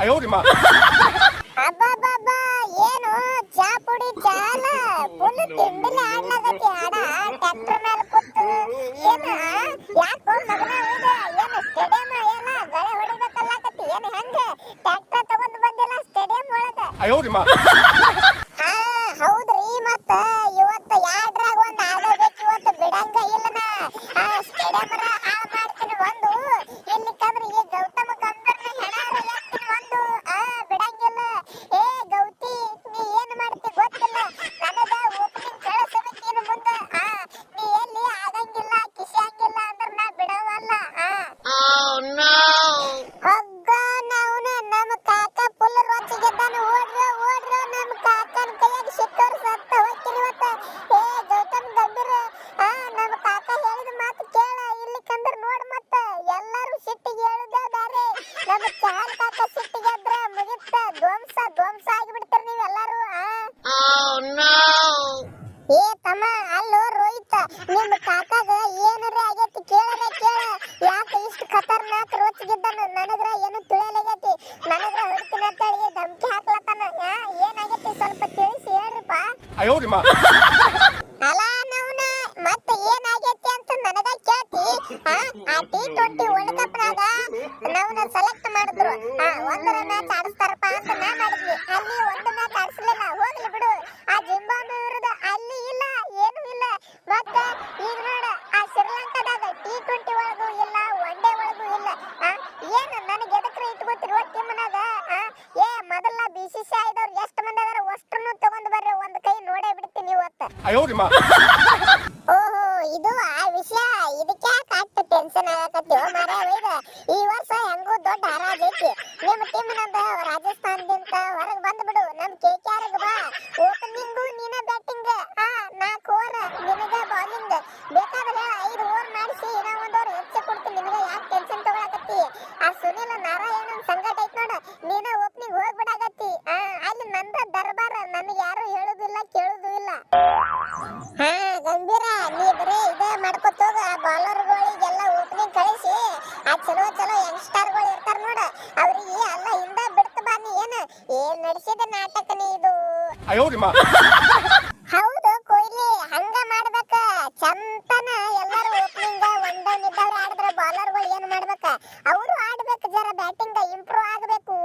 ಅಯೋರಿಮ್ಮ ಏನು? ಚಾ ಪುಡಿ ಜಾಲ ಫುಲ್ ತಿಂಡಿಲಿ ಆಡ ಟ್ರ್ಯಾಕ್ಟರ್ ಮೇಲೆ ಕೂತು. ಏನು ಯಾಕೋ ಮಗನ ಏನು ಸ್ಟೇಡಿಯಂ ಎಲ್ಲ ಗಳೆ ಏನು ಹೆಂಗೆ? ಟ್ರ್ಯಾಕ್ಟರ್ ತಗೊಂಡು ಬಂದಿಲ್ಲ ಸ್ಟೇಡಿಯಂ ಹೌದ್ರಿ ಮತ್ತ ಇವತ್ತು ಯಾಡ್ರಾಗ ಒಂದು ಆಗೋಬೇಕು ಇವತ್ತು ಬಿಡಂಗ ಇಲ್ಲ ನಾ. ಸ್ಟೇಡಿಯಂ ಮಾಡ್ತೀನಿ ಒಂದು. ಎಲ್ಲಿ ಕಂದ್ರೆ ಈ ಗೌತಮ್ ಧ್ವಂಸ ಧ್ವಂಸ ಆಗಿಬಿಡ್ತಾರ ನೀವೆಲ್ಲಾರು oh, ಏ ತಮ್ಮ ಅಲ್ಲೋ ರೋಹಿತ ನಿಮ್ ಕಾಕಾಗ ಏನಾರ ಆಗೈತಿ ಕೇಳದ ಕೇಳ. ಯಾಕೆ ಇಷ್ಟು ಖತರ್ನಾಕ್ ರೋಚಗಿದ್ದಾನ? ನನಗ್ರ ಏನು ತಿಳಿಯಲಾಗೈತಿ ನನಗ್ರ ಹೊಡ್ತೀನಿ ಅಂತ ಹೇಳಿ ಹಾಕ್ಲತ್ತಾನ. ಏನಾಗೈತಿ ಸ್ವಲ್ಪ ತಿಳಿಸಿ ಹೇಳ್ರಿಪ್ಪ. ಅಲ್ಲ ನವನ ಮತ್ತ ಏನಾಗೈತಿ ಅಂತ ನನಗ ಕೇಳ್ತಿ. ಆ ಟಿ ಟ್ವೆಂಟಿ ವರ್ಲ್ಡ್ ಕಪ್ ನಾಗ ನವನ ಸೆಲೆಕ್ಟ್ ಮಾಡಿದ್ರು. ಒಂದರ ಮ್ಯಾಚ್ ಅಯೋರಿಮ್ಮ ಓಹೋ, ಇದು ಆ ವಿಷಯ. ಇದಕ್ಕೆ ಕಾಕ್ತ ಟೆನ್ಷನ್ ಆಗಕತ್ತಿ? ಮಾರಾಯ ಈ ವರ್ಷ ಹೆಂಗೂ ದೊಡ್ಡ ಹರಾಜ್ ಐತಿ. ನಿಮ್ಮ ಟೀಮ್ ನಂದ ರಾಜಸ್ಥಾನದಿಂದ ಹೊರಗೆ ಬಂದ್ಬಿಡು. ನಮ್ ಕೆ ಕೆ ಆರ್ಗೆ ಬಾ. ಓಪನಿಂಗು ನೀನ ಬ್ಯಾಟಿಂಗ್ ಹಾ ನಾ ಓವರ್ ನಿನಗೆ ಬೌಲಿಂಗ್ ಬೇಕಾದ್ರೆ ಐದು ಓವರ್ ಮಾಡಿಸಿ, ಇನ್ನ ಒಂದು ಓವರ್ ಕೊಡ್ತೀನಿ. ನಿಮಗೆ ಯಾಕೆ ಟೆನ್ಷನ್ ತಗೊಳಕತ್ತಿ? ಆ ಸುನಿಲ್ ನಾರಾಯಣನ್ ಸಂಗಟ ಐತಿ ನೋಡ. ನೀನ ಓಪನಿಂಗ್ ಹೋಗ್ಬಿಡಾಗತ್ತಿ ಅಲ್ಲಿ ನಂದ ದರ್ಬಾರ, ನನಗೆ ನಡೆಸಿದ ನಾಟಕನೇ ಇದು. ಹೌದು ಕೊಹ್ಲಿ ಹಂಗ ಮಾಡ್ಬೇಕ. ಚಂತನ ಎಲ್ಲರೂ ಓಪನಿಂಗ್ ಒಂದ ನಿದ್ದವ್ರು ಆಡಿದ್ರ ಬಾಲರ್ಗಳು ಏನ್ ಮಾಡ್ಬೇಕ? ಅವರು ಆಡ್ಬೇಕು ಜರ ಬ್ಯಾಟಿಂಗ್ ಇಂಪ್ರೂವ್ ಆಗ್ಬೇಕು.